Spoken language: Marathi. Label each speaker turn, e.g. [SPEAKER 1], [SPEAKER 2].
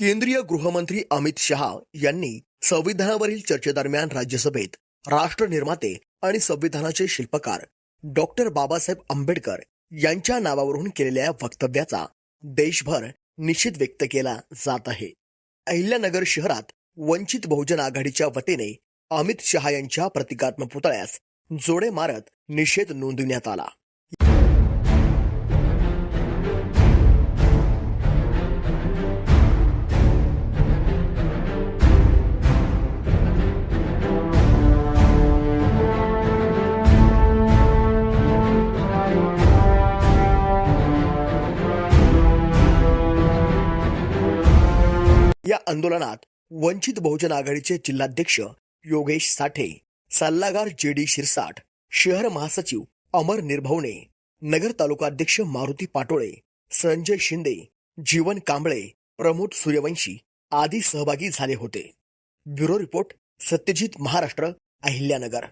[SPEAKER 1] केंद्रीय गृहमंत्री अमित शहा यांनी संविधानावरील चर्चेदरम्यान राज्यसभेत राष्ट्र निर्माते आणि संविधानाचे शिल्पकार डॉक्टर बाबासाहेब आंबेडकर यांच्या नावावरून केलेल्या वक्तव्याचा देशभर निषेध व्यक्त केला जात आहे. अहिल्यानगर शहरात वंचित बहुजन आघाडीच्या वतीने अमित शहा यांच्या प्रतिकात्मक पुतळ्यास जोडे मारत निषेध नोंदविण्यात आला. या आंदोलनात वंचित बहुजन आघाडीचे जिल्हाध्यक्ष योगेश साठे सल्लागार जे डी शिरसाट शहर महासचिव अमर निर्भवणे नगर तालुकाध्यक्ष मारुती पाटोळे संजय शिंदे जीवन कांबळे प्रमोद सूर्यवंशी आदी सहभागी झाले होते. Bureau report Satyajit Maharashtra Ahilyanagar.